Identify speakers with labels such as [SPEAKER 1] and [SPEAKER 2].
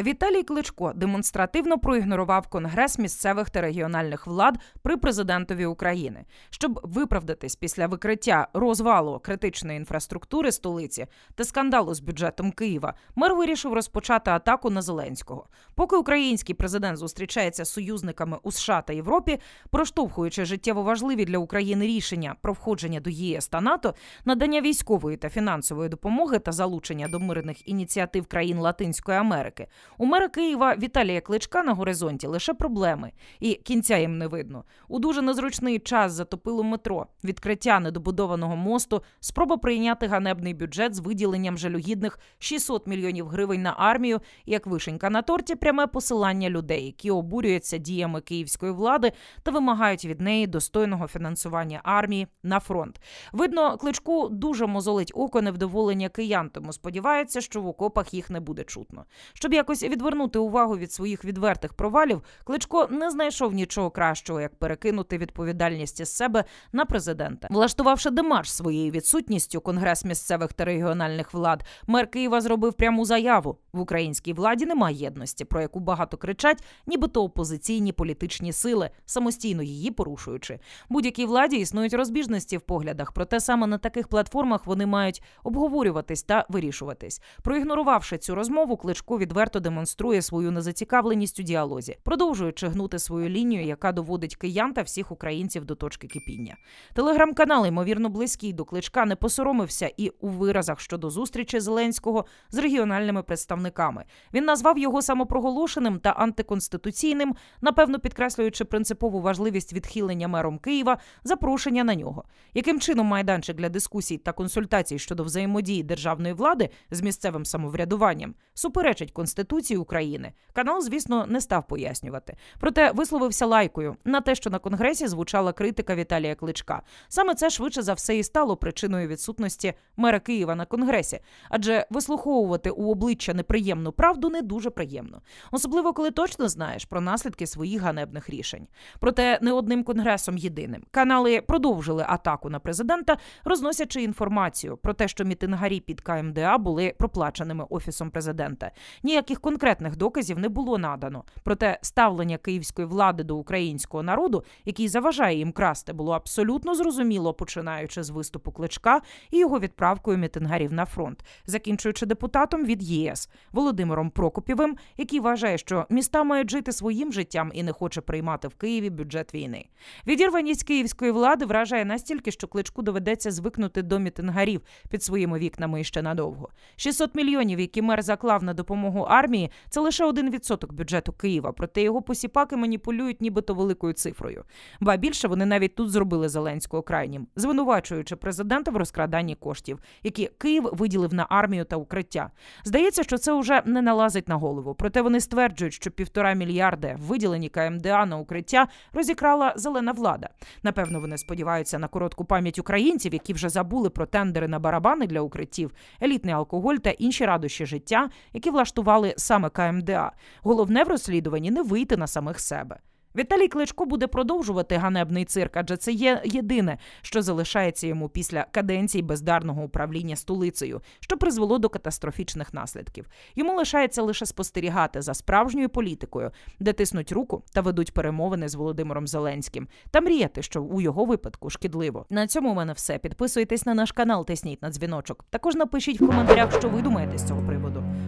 [SPEAKER 1] Віталій Кличко демонстративно проігнорував конгрес місцевих та регіональних влад при президентові України, щоб виправдатись після викриття розвалу критичної інфраструктури столиці та скандалу з бюджетом Києва. Мер вирішив розпочати атаку на Зеленського. Поки український президент зустрічається з союзниками у США та Європі, проштовхуючи життєво важливі для України рішення про входження до ЄС та НАТО, надання військової та фінансової допомоги та залучення до мирних ініціатив країн Латинської Америки. У мера Києва Віталія Кличка на горизонті лише проблеми, і кінця їм не видно. У дуже незручний час затопило метро, відкриття недобудованого мосту, спроба прийняти ганебний бюджет з виділенням жалюгідних 600 мільйонів гривень на армію, як вишенька на торті, пряме посилання людей, які обурюються діями київської влади та вимагають від неї достойного фінансування армії на фронт. Видно, кличку дуже мозолить око невдоволення киян, тому сподівається, що в окопах їх не буде чутно. Щоб якось відвернути увагу від своїх відвертих провалів, Кличко не знайшов нічого кращого, як перекинути відповідальність із себе на президента. Влаштувавши демарш своєю відсутністю Конгрес місцевих та регіональних влад, мер Києва зробив пряму заяву: в українській владі немає єдності, про яку багато кричать, нібито опозиційні політичні сили, самостійно її порушуючи. Будь-якій владі існують розбіжності в поглядах, проте саме на таких платформах вони мають обговорюватись та вирішуватись. Проігнорувавши цю розмову, Кличко відверто демонструє свою незацікавленість у діалозі, продовжуючи гнути свою лінію, яка доводить киян та всіх українців до точки кипіння. Телеграм-канал, ймовірно, близький до кличка, не посоромився і у виразах щодо зустрічі Зеленського з регіональними представниками. Він назвав його самопроголошеним та антиконституційним, напевно, підкреслюючи принципову важливість відхилення мером Києва запрошення на нього. Яким чином майданчик для дискусій та консультацій щодо взаємодії державної влади з місцевим самоврядуванням суперечить Конституції України? Канал, звісно, не став пояснювати. Проте висловився лайкою на те, що на конгресі звучала критика Віталія Кличка. Саме це швидше за все і стало причиною відсутності мера Києва на конгресі, адже вислуховувати у обличчя неприємну правду не дуже приємно, особливо коли точно знаєш про наслідки своїх ганебних рішень. Проте не одним конгресом єдиним канали продовжили атаку на президента, розносячи інформацію про те, що мітингарі під КМДА були проплаченими офісом президента. Ніяких конкретних доказів не було надано. Проте ставлення київської влади до українського народу, який заважає їм красти, було абсолютно зрозуміло, починаючи з виступу кличка і його відправкою мітингарів на фронт, закінчуючи депутатом від ЄС Володимиром Прокопєвим, який вважає, що міста мають жити своїм життям і не хоче приймати в Києві бюджет війни. Відірваність київської влади вражає настільки, що кличку доведеться звикнути до мітингарів під своїми вікнами іще надовго. 600 мільйонів, які мер заклав на допомогу армії, це лише один відсоток бюджету Києва. Проте його посіпаки маніпулюють нібито великою цифрою. Ба більше вони навіть тут зробили Зеленського крайнім, звинувачуючи президента в розкраданні коштів, які Київ виділив на армію та укриття. Здається, що це вже не налазить на голову. Проте вони стверджують, що півтора мільярди виділені КМДА на укриття розікрала зелена влада. Напевно, вони сподіваються на коротку пам'ять українців, які вже забули про тендери на барабани для укриттів, елітний алкоголь та інші радощі життя, які влаштували саме КМДА. Головне в розслідуванні не вийти на самих себе. Віталій Кличко буде продовжувати ганебний цирк, адже це є єдине, що залишається йому після каденції бездарного управління столицею, що призвело до катастрофічних наслідків. Йому лишається лише спостерігати за справжньою політикою, де тиснуть руку та ведуть перемовини з Володимиром Зеленським, та мріяти, що у його випадку шкідливо. На цьому у мене все. Підписуйтесь на наш канал, тисніть на дзвіночок. Також напишіть в коментарях, що ви думаєте з цього приводу.